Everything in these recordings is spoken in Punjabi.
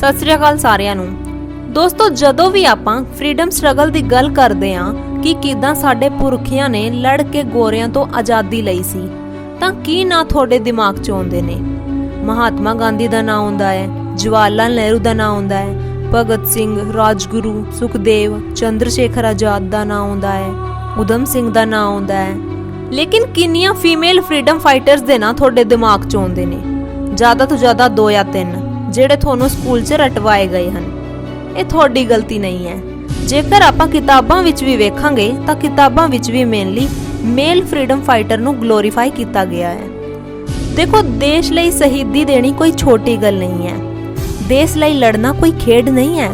ਸਤਿ ਸ੍ਰੀ ਅਕਾਲ ਸਾਰਿਆਂ ਨੂੰ। ਦੋਸਤੋ, ਜਦੋਂ ਵੀ ਆਪਾਂ ਫ੍ਰੀडम ਸਟਰਗਲ ਦੀ ਗੱਲ ਕਰਦੇ ਆਂ ਕਿ ਕਿਦਾਂ ਸਾਡੇ ਪੁਰਖਿਆਂ ਨੇ ਲੜ ਕੇ ਗੋਰਿਆਂ ਤੋਂ ਆਜ਼ਾਦੀ ਲਈ ਸੀ, ਤਾਂ ਕੀ ਨਾ ਤੁਹਾਡੇ ਦਿਮਾਗ 'ਚ ਆਉਂਦੇ ਨੇ? ਮਹਾਤਮਾ ਗਾਂਧੀ ਦਾ ਨਾਮ ਆਉਂਦਾ ਹੈ, ਜਵਾਹਰ ਲਾਲ ਨਹਿਰੂ ਦਾ ਨਾਮ ਆਉਂਦਾ ਹੈ, ਭਗਤ ਸਿੰਘ, ਰਾਜਗੁਰੂ, ਸੁਖਦੇਵ ਚੰਦਰ ਸ਼ੇਖਰ ਆਜ਼ਾਦ ਦਾ ਨਾਮ ਆਉਂਦਾ ਹੈ ਉਦਮ ਸਿੰਘ ਦਾ ਨਾਮ ਆਉਂਦਾ ਹੈ। ਲੇਕਿਨ ਕਿੰਨੀਆਂ ਫੀਮੇਲ ਫ੍ਰੀडम ਫਾਈਟਰਸ ਦੇ ਨਾਂ ਤੁਹਾਡੇ ਦਿਮਾਗ 'ਚ ਆਉਂਦੇ ਨੇ? ਜ਼ਿਆਦਾ ਤੋਂ ਜ਼ਿਆਦਾ 2 ਜਾਂ 3 ਜਿਹੜੇ ਤੁਹਾਨੂੰ ਸਕੂਲ 'ਚ ਰਟਵਾਏ ਗਏ ਹਨ। ਇਹ ਤੁਹਾਡੀ ਗਲਤੀ ਨਹੀਂ ਹੈ। ਜੇਕਰ ਆਪਾਂ ਕਿਤਾਬਾਂ ਵਿੱਚ ਵੀ ਵੇਖਾਂਗੇ, ਤਾਂ ਕਿਤਾਬਾਂ ਵਿੱਚ ਵੀ ਮੇਨਲੀ ਮੇਲ ਫਰੀडम ਫਾਈਟਰ ਨੂੰ ਗਲੋਰੀਫਾਈ ਕੀਤਾ ਗਿਆ ਹੈ। ਦੇਖੋ, ਦੇਸ਼ ਲਈ ਸ਼ਹੀਦੀ ਦੇਣੀ ਕੋਈ ਛੋਟੀ ਗੱਲ ਨਹੀਂ ਹੈ। ਦੇਸ਼ ਲਈ ਲੜਨਾ ਕੋਈ ਖੇਡ ਨਹੀਂ ਹੈ।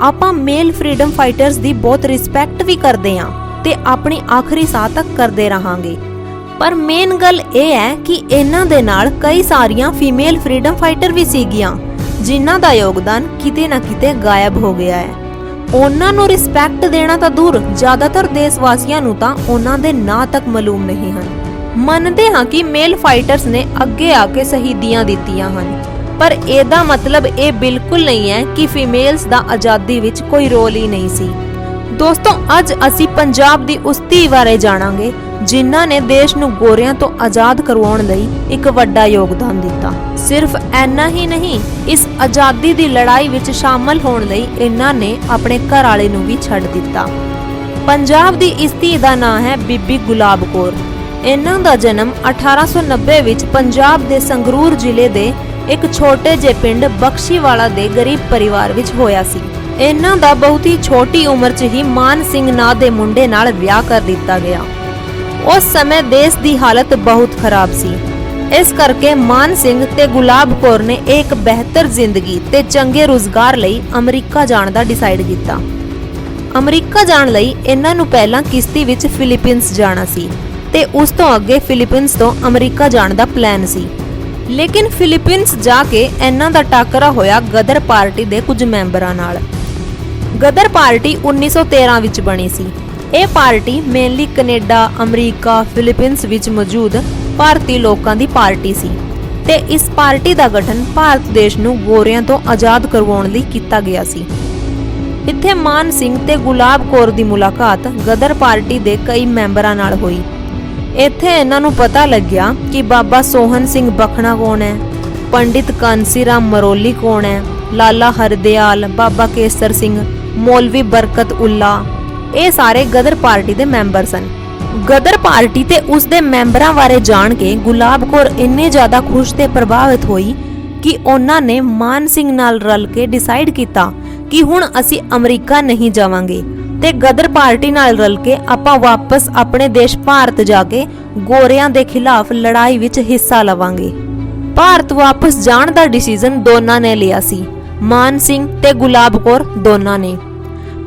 ਆਪਾਂ ਮੇਲ ਫਰੀडम ਫਾਈਟਰਸ ਦੀ ਬਹੁਤ ਰਿਸਪੈਕਟ ਵੀ ਕਰਦੇ ਹਾਂ ਤੇ ਆਪਣੀ ਆਖਰੀ ਸਾਹ ਤੱਕ ਕਰਦੇ ਰਹਾਂਗੇ। ਪਰ ਮੇਨ ਗੱਲ ਇਹ ਹੈ ਕਿ ਇਹਨਾਂ ਦੇ ਨਾਲ ਕਈ ਸਾਰੀਆਂ ਫੀਮੇਲ ਫਰੀडम ਫਾਈਟਰ ਵੀ ਸੀਗੀਆਂ, ਜਿਨ੍ਹਾਂ ਦਾ ਯੋਗਦਾਨ ਕਿਤੇ ਨਾ ਕਿਤੇ ਗਾਇਬ ਹੋ ਗਿਆ ਹੈ। ਉਹਨਾਂ ਨੂੰ ਰਿਸਪੈਕਟ ਦੇਣਾ ਤਾਂ ਦੂਰ, ਜ਼ਿਆਦਾਤਰ ਦੇਸ਼ ਵਾਸੀਆਂ ਨੂੰ ਤਾਂ ਉਹਨਾਂ ਦੇ ਨਾਂ ਤੱਕ ਮਾਲੂਮ ਨਹੀਂ ਹਨ। ਮੰਨਦੇ ਹਾਂ ਕਿ ਮੇਲ ਫਾਈਟਰਸ ਨੇ ਅੱਗੇ ਆ ਕੇ ਸ਼ਹੀਦੀਆਂ ਦਿੱਤੀਆਂ ਹਨ, ਪਰ ਇਹਦਾ ਮਤਲਬ ਇਹ ਬਿਲਕੁਲ ਨਹੀਂ ਹੈ ਕਿ ਫੀਮੇਲਸ ਦਾ ਆਜ਼ਾਦੀ ਵਿੱਚ ਕੋਈ ਰੋਲ ਹੀ ਨਹੀਂ ਸੀ। ਦੋਸਤੋ, ਅੱਜ ਅਸੀਂ ਪੰਜਾਬ ਦੀ ਉਸ ਧੀ ਬਾਰੇ ਜਾਣਾਂਗੇ, ਜਿਨ੍ਹਾਂ ਨੇ ਦੇਸ਼ ਨੂੰ ਗੋਰਿਆਂ ਤੋਂ ਆਜ਼ਾਦ ਕਰਵਾਉਣ ਲਈ ਇੱਕ ਵੱਡਾ ਯੋਗਦਾਨ ਦਿੱਤਾ। ਸਿਰਫ ਐਨਾ ਹੀ ਨਹੀਂ, ਇਸ ਆਜ਼ਾਦੀ ਦੀ ਲੜਾਈ ਵਿੱਚ ਸ਼ਾਮਲ ਹੋਣ ਲਈ ਇਹਨਾਂ ਨੇ ਆਪਣੇ ਘਰ ਵਾਲੇ ਨੂੰ ਵੀ ਛੱਡ ਦਿੱਤਾ। ਪੰਜਾਬ ਦੀ ਇਸ ਧੀ ਦਾ ਨਾਂ ਹੈ ਬੀਬੀ ਗੁਲਾਬ ਕੌਰ। ਇਹਨਾਂ ਦਾ ਜਨਮ 1890 ਵਿੱਚ ਪੰਜਾਬ ਦੇ ਸੰਗਰੂਰ ਜ਼ਿਲ੍ਹੇ ਦੇ ਇੱਕ ਛੋਟੇ ਜਿਹੇ ਪਿੰਡ ਬਖਸ਼ੀਵਾਲਾ ਦੇ ਗਰੀਬ ਪਰਿਵਾਰ ਵਿੱਚ ਹੋਇਆ ਸੀ। ਇਹਨਾਂ ਦਾ ਬਹੁਤ ਹੀ ਛੋਟੀ ਉਮਰ 'ਚ ਹੀ ਮਾਨ ਸਿੰਘ ਨਾਂ ਦੇ ਮੁੰਡੇ ਨਾਲ ਵਿਆਹ ਕਰ ਦਿੱਤਾ ਗਿਆ। ਉਸ ਸਮੇਂ ਦੇਸ਼ ਦੀ ਹਾਲਤ ਬਹੁਤ ਖਰਾਬ ਸੀ। ਇਸ ਕਰਕੇ ਮਾਨ ਸਿੰਘ ਤੇ ਗੁਲਾਬ ਕੌਰ ਨੇ ਇੱਕ ਬਿਹਤਰ ਜ਼ਿੰਦਗੀ ਤੇ ਚੰਗੇ ਰੁਜ਼ਗਾਰ ਲਈ ਅਮਰੀਕਾ ਜਾਣ ਦਾ ਡਿਸਾਈਡ ਕੀਤਾ। ਅਮਰੀਕਾ ਜਾਣ ਲਈ ਇਹਨਾਂ ਨੂੰ ਪਹਿਲਾਂ ਕਿਸ਼ਤੀ ਵਿੱਚ ਫਿਲੀਪੀਨਸ ਜਾਣਾ ਸੀ ਤੇ ਉਸ ਤੋਂ ਅੱਗੇ ਫਿਲੀਪੀਨਸ ਤੋਂ ਅਮਰੀਕਾ ਜਾਣ ਦਾ ਪਲਾਨ ਸੀ। ਲੇਕਿਨ ਫਿਲੀਪੀਨਸ ਜਾ ਕੇ ਇਹਨਾਂ ਦਾ ਟਾਕਰਾ ਹੋਇਆ ਗਦਰ ਪਾਰਟੀ ਦੇ ਕੁਝ ਮੈਂਬਰਾਂ ਨਾਲ। ਗਦਰ ਪਾਰਟੀ 1913 ਵਿੱਚ ਬਣੀ ਸੀ। ਇਹ party mainly Canada, America, Philippines ਵਿੱਚ ਮੌਜੂਦ ਭਾਰਤੀ ਲੋਕਾਂ ਦੀ ਪਾਰਟੀ ਸੀ ਤੇ ਇਸ ਪਾਰਟੀ ਦਾ ਗਠਨ ਭਾਰਤ ਦੇਸ਼ ਨੂੰ ਗੋਰਿਆਂ ਤੋਂ ਆਜ਼ਾਦ ਕਰਵਾਉਣ ਲਈ ਕੀਤਾ ਗਿਆ ਸੀ। ਇੱਥੇ ਮਾਨ ਸਿੰਘ ਤੇ ਗੁਲਾਬ ਕੌਰ ਦੀ ਮੁਲਾਕਾਤ ਗਦਰ ਪਾਰਟੀ ਦੇ ਕਈ ਮੈਂਬਰਾਂ ਨਾਲ ਹੋਈ। ਇੱਥੇ ਇਹਨਾਂ ਨੂੰ ਪਤਾ ਲੱਗਿਆ ਕਿ ਬਾਬਾ ਸੋਹਨ ਸਿੰਘ ਬਖਣਾ ਕੌਣ ਹੈ, ਪੰਡਿਤ ਕਾਂਸੀਰਾਮ ਮਰੋਲੀ ਕੌਣ ਹੈ, ਲਾਲਾ ਹਰਦਿਆਲ, ਬਾਬਾ ਕੇਸਰ ਸਿੰਘ ਮੌਲਵੀ ਬਰਕਤ ਉੱਲਾ। ਇਹ ਸਾਰੇ ਗਦਰ ਪਾਰਟੀ ਦੇ ਮੈਂਬਰ ਸਨ। ਗਦਰ ਪਾਰਟੀ ਤੇ ਉਸ ਦੇ ਮੈਂਬਰਾਂ ਬਾਰੇ ਜਾਣ ਕੇ ਗੁਲਾਬ ਕੌਰ ਇੰਨੇ ਜ਼ਿਆਦਾ ਖੁਸ਼ ਤੇ ਪ੍ਰਭਾਵਿਤ ਹੋਈ ਕਿ ਉਹਨਾਂ ਨੇ ਮਾਨ ਸਿੰਘ ਨਾਲ ਰਲ ਕੇ ਡਿਸਾਈਡ ਕੀਤਾ ਕਿ ਹੁਣ ਅਸੀਂ ਅਮਰੀਕਾ ਨਹੀਂ ਜਾਵਾਂਗੇ ਤੇ ਗਦਰ ਪਾਰਟੀ ਨਾਲ ਰਲ ਕੇ ਆਪਾਂ ਵਾਪਸ ਆਪਣੇ ਦੇਸ਼ ਭਾਰਤ ਜਾ ਕੇ ਗੋਰਿਆਂ ਦੇ ਖਿਲਾਫ ਲੜਾਈ ਵਿੱਚ ਹਿੱਸਾ ਲਵਾਂਗੇ। ਭਾਰਤ ਵਾਪਸ ਜਾਣ ਦਾ ਡਿਸੀਜਨ ਦੋਨਾਂ ਨੇ ਲਿਆ ਸੀ। ਮਾਨ ਸਿੰਘ ਤੇ ਗੁਲਾਬ ਕੌਰ ਦੋਨਾਂ ਨੇ।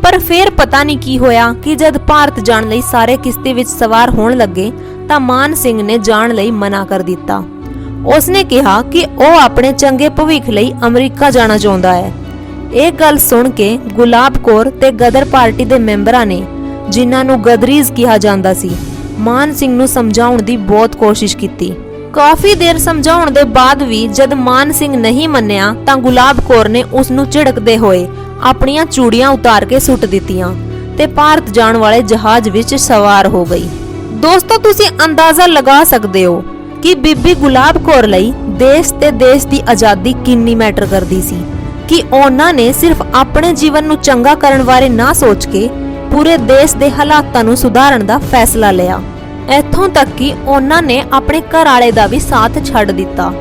ਪਰ ਫਿਰ ਪਤਾ ਨਹੀਂ ਕੀ ਹੋਇਆ ਕਿ ਜਦ ਭਾਰਤ ਜਾਣ ਲਈ ਸਾਰੇ ਕਿਸ਼ਤੀ ਵਿੱਚ ਸਵਾਰ ਹੋਣ ਲੱਗੇ ਤਾਂ ਮਾਨ ਸਿੰਘ ਨੇ ਜਾਣ ਲਈ ਮਨਾ ਕਰ ਦਿੱਤਾ। ਉਸਨੇ ਕਿਹਾ ਕਿ ਉਹ ਆਪਣੇ ਚੰਗੇ ਭਵਿੱਖ ਲਈ ਅਮਰੀਕਾ ਜਾਣਾ ਚਾਹੁੰਦਾ ਹੈ। ਇਹ ਗੱਲ ਸੁਣ ਕੇ ਗੁਲਾਬ ਕੌਰ ਤੇ ਗਦਰ ਪਾਰਟੀ ਦੇ ਮੈਂਬਰਾਂ ਨੇ, ਜਿਨ੍ਹਾਂ ਨੂੰ ਗਦਰੀਜ਼ ਕਿਹਾ ਜਾਂਦਾ ਸੀ, ਮਾਨ ਸਿੰਘ ਨੂੰ ਸਮਝਾਉਣ ਦੀ ਬਹੁਤ ਕੋਸ਼ਿਸ਼ ਕੀਤੀ। ਕਾਫੀ ਦੇਰ ਸਮਝਾਉਣ ਦੇ ਬਾਅਦ ਵੀ ਜਦ ਮਾਨ ਸਿੰਘ ਨਹੀਂ ਮੰਨਿਆ ਤਾਂ ਗੁਲਾਬ ਕੌਰ ਨੇ ਉਸ ਨੂੰ ਝਿੜਕਦੇ ਹੋਏ ਆਪਣੀਆਂ ਚੂੜੀਆਂ ਉਤਾਰ ਕੇ ਸੁੱਟ ਦਿੱਤੀਆਂ ਤੇ ਭਾਰਤ ਜਾਣ ਵਾਲੇ ਜਹਾਜ਼ ਵਿੱਚ ਸਵਾਰ ਹੋ ਗਈ। ਦੋਸਤੋ, ਤੁਸੀਂ ਅੰਦਾਜ਼ਾ ਲਗਾ ਸਕਦੇ ਹੋ ਕਿ ਬੀਬੀ ਗੁਲਾਬ ਕੌਰ ਲਈ ਦੇਸ਼ ਤੇ ਦੇਸ਼ ਦੀ ਆਜ਼ਾਦੀ ਕਿੰਨੀ ਮੈਟਰ ਕਰਦੀ ਸੀ, ਕਿ ਉਹਨਾਂ ਨੇ ਸਿਰਫ ਆਪਣੇ ਜੀਵਨ ਨੂੰ ਚੰਗਾ ਕਰਨ ਬਾਰੇ ਨਾ ਸੋਚ ਕੇ ਪੂਰੇ ਦੇਸ਼ ਦੇ ਹਾਲਾਤਾਂ ਨੂੰ ਸੁਧਾਰਨ ਦਾ ਫੈਸਲਾ ਲਿਆ। ਇੱਥੋਂ ਤੱਕ ਕਿ ਉਹਨਾਂ ਨੇ ਆਪਣੇ ਘਰ ਵਾਲੇ ਦਾ ਵੀ ਸਾਥ ਛੱਡ ਦਿੱਤਾ,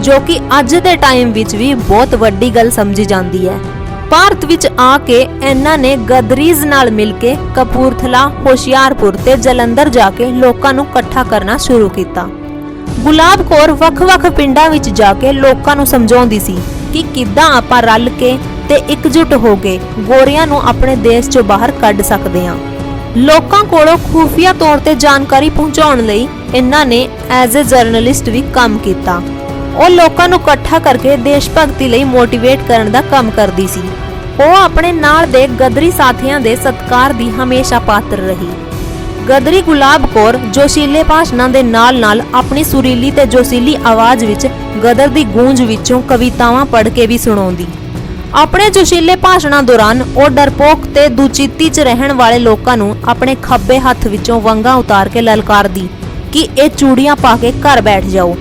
ਜੋ ਕਿ ਅੱਜ ਦੇ ਟਾਈਮ ਵਿੱਚ ਵੀ ਬਹੁਤ ਵੱਡੀ ਗੱਲ ਸਮਝੀ ਜਾਂਦੀ ਹੈ। ਭਾਰਤ ਵਿੱਚ ਆ ਕੇ ਇਹਨਾਂ ਨੇ ਗਦਰੀਜ਼ ਨਾਲ ਮਿਲ ਕੇ ਕਪੂਰਥਲਾ, ਹੋਸ਼ਿਆਰਪੁਰ ਤੇ ਜਲੰਧਰ ਜਾ ਕੇ ਲੋਕਾਂ ਨੂੰ ਇਕੱਠਾ ਕਰਨਾ ਸ਼ੁਰੂ ਕੀਤਾ। ਗੁਲਾਬ ਕੌਰ ਵੱਖ-ਵੱਖ ਪਿੰਡਾਂ ਵਿੱਚ ਜਾ ਕੇ ਲੋਕਾਂ ਨੂੰ ਸਮਝਾਉਂਦੀ ਸੀ ਕਿ ਕਿੱਦਾਂ ਆਪਾਂ ਰਲ ਕੇ ਤੇ ਇਕਜੁੱਟ ਹੋ ਕੇ ਗੋਰਿਆਂ ਨੂੰ ਆਪਣੇ ਦੇਸ਼ ਚੋਂ ਬਾਹਰ ਕੱਢ ਸਕਦੇ ਹਾਂ। ਲੋਕਾਂ ਕੋਲੋਂ ਖੂਫੀਆ ਤੌਰ ਤੇ ਜਾਣਕਾਰੀ ਪਹੁੰਚਾਉਣ ਲਈ ਇਹਨਾਂ ਨੇ ਐਜ਼ ਅ ਜਰਨਲਿਸਟ ਵੀ ਕੰਮ ਕੀਤਾ। ਉਹ ਲੋਕਾਂ ਨੂੰ ਇਕੱਠਾ ਕਰਕੇ ਦੇਸ਼ ਭਗਤੀ ਲਈ ਮੋਟੀਵੇਟ ਕਰਨ ਦਾ ਕੰਮ ਕਰਦੀ ਸੀ। ਉਹ ਆਪਣੇ ਨਾਲ ਦੇ ਗਦਰੀ ਸਾਥੀਆਂ ਦੇ ਸਤਿਕਾਰ ਦੀ ਹਮੇਸ਼ਾ ਪਾਤਰ ਰਹੀ। ਗਦਰੀ ਗੁਲਾਬ ਕੌਰ ਜੋਸ਼ੀਲੇ ਭਾਸ਼ਣਾਂ ਦੇ ਨਾਲ-ਨਾਲ ਆਪਣੀ ਸੁਰੀਲੀ ਤੇ ਜੋਸ਼ੀਲੀ ਆਵਾਜ਼ ਵਿੱਚ ਗਦਰ ਦੀ ਗੂੰਜ ਵਿੱਚੋਂ ਕਵਿਤਾਵਾਂ ਪੜ੍ਹ ਕੇ ਵੀ ਸੁਣਾਉਂਦੀ। ਆਪਣੇ ਜੋਸ਼ੀਲੇ ਭਾਸ਼ਣਾਂ ਦੌਰਾਨ ਉਹ ਡਰਪੋਕ ਤੇ ਦੁਚਿੱਤੀ 'ਚ ਰਹਿਣ ਵਾਲੇ ਲੋਕਾਂ ਨੂੰ ਆਪਣੇ ਖੱਬੇ ਹੱਥ ਵਿੱਚੋਂ ਵੰਗਾਂ ਉਤਾਰ ਕੇ ਲਲਕਾਰਦੀ ਕਿ ਇਹ ਚੂੜੀਆਂ ਪਾ ਕੇ ਘਰ ਬੈਠ ਜਾਓ।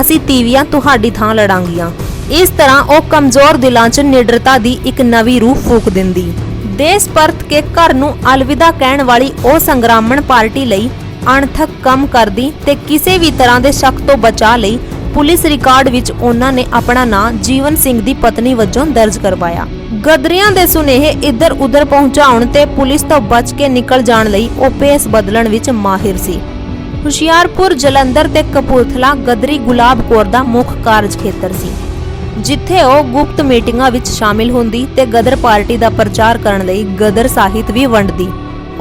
ਅਸੀਂ ਤੀਵੀਆਂ ਤੁਹਾਡੀ ਥਾਂ ਲੜਾਂਗੀਆਂ। ਇਸ ਤਰ੍ਹਾਂ ਉਹ ਕਮਜ਼ੋਰ ਦਿਲਾਂ 'ਚ ਨਿਡਰਤਾ ਦੀ ਇੱਕ ਨਵੀਂ ਰੂਹ ਫੂਕ ਦਿੰਦੀ। ਦੇਸ਼ ਪਰਤ ਕੇ ਘਰ ਨੂੰ ਅਲਵਿਦਾ ਕਹਿਣ ਵਾਲੀ ਉਹ ਸੰਗਰਾਮਣ ਪਾਰਟੀ ਲਈ ਅਣਥਕ ਕੰਮ ਕਰਦੀ ਤੇ ਕਿਸੇ ਵੀ ਤਰ੍ਹਾਂ ਦੇ ਸ਼ੱਕ ਤੋਂ ਬਚਾ ਲਈ ਪੁਲਿਸ ਰਿਕਾਰਡ ਵਿੱਚ ਉਹਨਾਂ ਨੇ ਆਪਣਾ ਨਾਂ ਜੀਵਨ ਸਿੰਘ ਦੀ ਪਤਨੀ ਵਜੋਂ ਦਰਜ ਕਰਵਾਇਆ। ਗਦਰੀਆਂ ਦੇ ਸੁਨੇਹੇ ਇੱਧਰ ਉੱਧਰ ਪਹੁੰਚਾਉਣ ਤੇ ਪੁਲਿਸ ਤੋਂ ਬਚ ਕੇ ਨਿਕਲ ਜਾਣ ਲਈ ਉਹ ਪੇਸ ਬਦਲਣ ਵਿੱਚ ਮਾਹਿਰ ਸੀ। ਹੁਸ਼ਿਆਰਪੁਰ, ਜਲੰਧਰ ਤੇ ਕਪੂਰਥਲਾ ਗਦਰੀ ਗੁਲਾਬ ਕੌਰ ਦਾ ਮੁੱਖ ਕਾਰਜ ਖੇਤਰ ਸੀ, ਜਿੱਥੇ ਉਹ ਗੁਪਤ ਮੀਟਿੰਗਾਂ ਵਿੱਚ ਸ਼ਾਮਿਲ ਹੁੰਦੀ ਤੇ ਗਦਰ ਪਾਰਟੀ ਦਾ ਪ੍ਰਚਾਰ ਕਰਨ ਲਈ ਗਦਰ ਸਾਹਿਤ ਵੀ ਵੰਡਦੀ।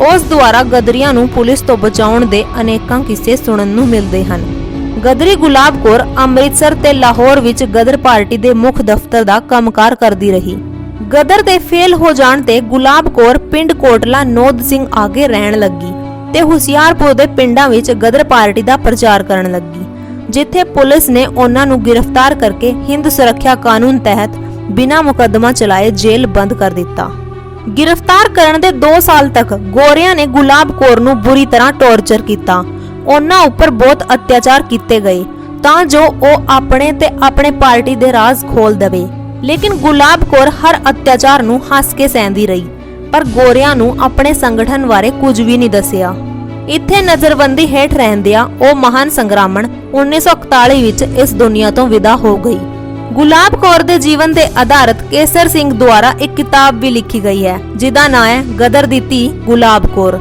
ਉਸ ਦੁਆਰਾ ਗਦਰੀਆਂ ਨੂੰ ਪੁਲਿਸ ਤੋਂ ਬਚਾਉਣ ਦੇ ਅਨੇਕਾਂ ਕਿੱਸੇ ਸੁਣਨ ਨੂੰ ਮਿਲਦੇ ਹਨ। ਗਦਰੀ ਗੁਲਾਬ ਕੌਰ ਅੰਮ੍ਰਿਤਸਰ ਤੇ ਲਾਹੌਰ ਵਿੱਚ ਗਦਰ ਪਾਰਟੀ ਦੇ ਮੁੱਖ ਦਫ਼ਤਰ ਦਾ ਕੰਮਕਾਰ ਕਰਦੀ ਰਹੀ। ਗਦਰ ਦੇ ਫੇਲ ਹੋ ਜਾਣ ਤੇ ਗੁਲਾਬ ਕੌਰ ਪਿੰਡ ਕੋਟਲਾ ਨੋਦ ਸਿੰਘ ਆਗੇ ਰਹਿਣ ਲੱਗੀ ਤੇ ਹੁਸ਼ਿਆਰਪੁਰ ਦੇ ਪਿੰਡਾਂ ਵਿੱਚ ਗਦਰ ਪਾਰਟੀ ਦਾ ਪ੍ਰਚਾਰ ਕਰਨ ਲੱਗੀ, ਜਿੱਥੇ ਪੁਲਿਸ ਨੇ ਉਹਨਾਂ ਨੂੰ ਗ੍ਰਿਫਤਾਰ ਕਰਕੇ ਹਿੰਦ ਸੁਰੱਖਿਆ ਕਾਨੂੰਨ ਤਹਿਤ ਬਿਨਾਂ ਮੁਕੱਦਮਾ ਚਲਾਏ ਜੇਲ੍ਹ ਬੰਦ ਕਰ ਦਿੱਤਾ। ਗ੍ਰਿਫਤਾਰ ਕਰਨ ਦੇ 2 ਸਾਲ ਤੱਕ ਗੋਰਿਆਂ ਨੇ ਗੁਲਾਬ ਕੌਰ ਨੂੰ ਬੁਰੀ ਤਰ੍ਹਾਂ ਟੌਰਚਰ ਕੀਤਾ। ਉਹਨਾਂ ਉੱਪਰ ਬਹੁਤ ਅਤਿਆਚਾਰ ਕੀਤੇ ਗਏ, ਤਾਂ ਜੋ ਉਹ ਆਪਣੇ ਤੇ ਆਪਣੇ ਪਾਰਟੀ ਦੇ ਰਾਜ਼ ਖੋਲ ਦਵੇ। ਲੇਕਿਨ ਗੁਲਾਬ ਕੌਰ ਹਰ ਅਤਿਆਚਾਰ ਨੂੰ ਹੱਸ ਕੇ ਸਹਿੰਦੀ ਰਹੀ, ਪਰ ਗੋਰਿਆਂ ਨੂੰ ਆਪਣੇ ਸੰਗਠਨ ਬਾਰੇ ਕੁਝ ਵੀ ਨਹੀਂ ਦੱਸਿਆ। ਇੱਥੇ ਨਜ਼ਰਬੰਦੀ ਹੇਠ ਰਹਿੰਦਿਆਂ ਉਹ ਮਹਾਨ ਸੰਗਰਾਮਣ 1941 ਵਿੱਚ ਇਸ ਦੁਨੀਆ ਤੋਂ ਵਿਦਾ ਹੋ ਗਈ। ਗੁਲਾਬ ਕੌਰ ਦੇ ਜੀਵਨ ਦੇ ਆਧਾਰਿਤ ਕੇਸਰ ਸਿੰਘ ਦੁਆਰਾ ਇੱਕ ਕਿਤਾਬ ਵੀ ਲਿਖੀ ਗਈ ਹੈ, ਜਿਹਦਾ ਨਾਂ ਹੈ ਗਦਰ ਦੀ ਧੀ ਗੁਲਾਬ ਕੌਰ।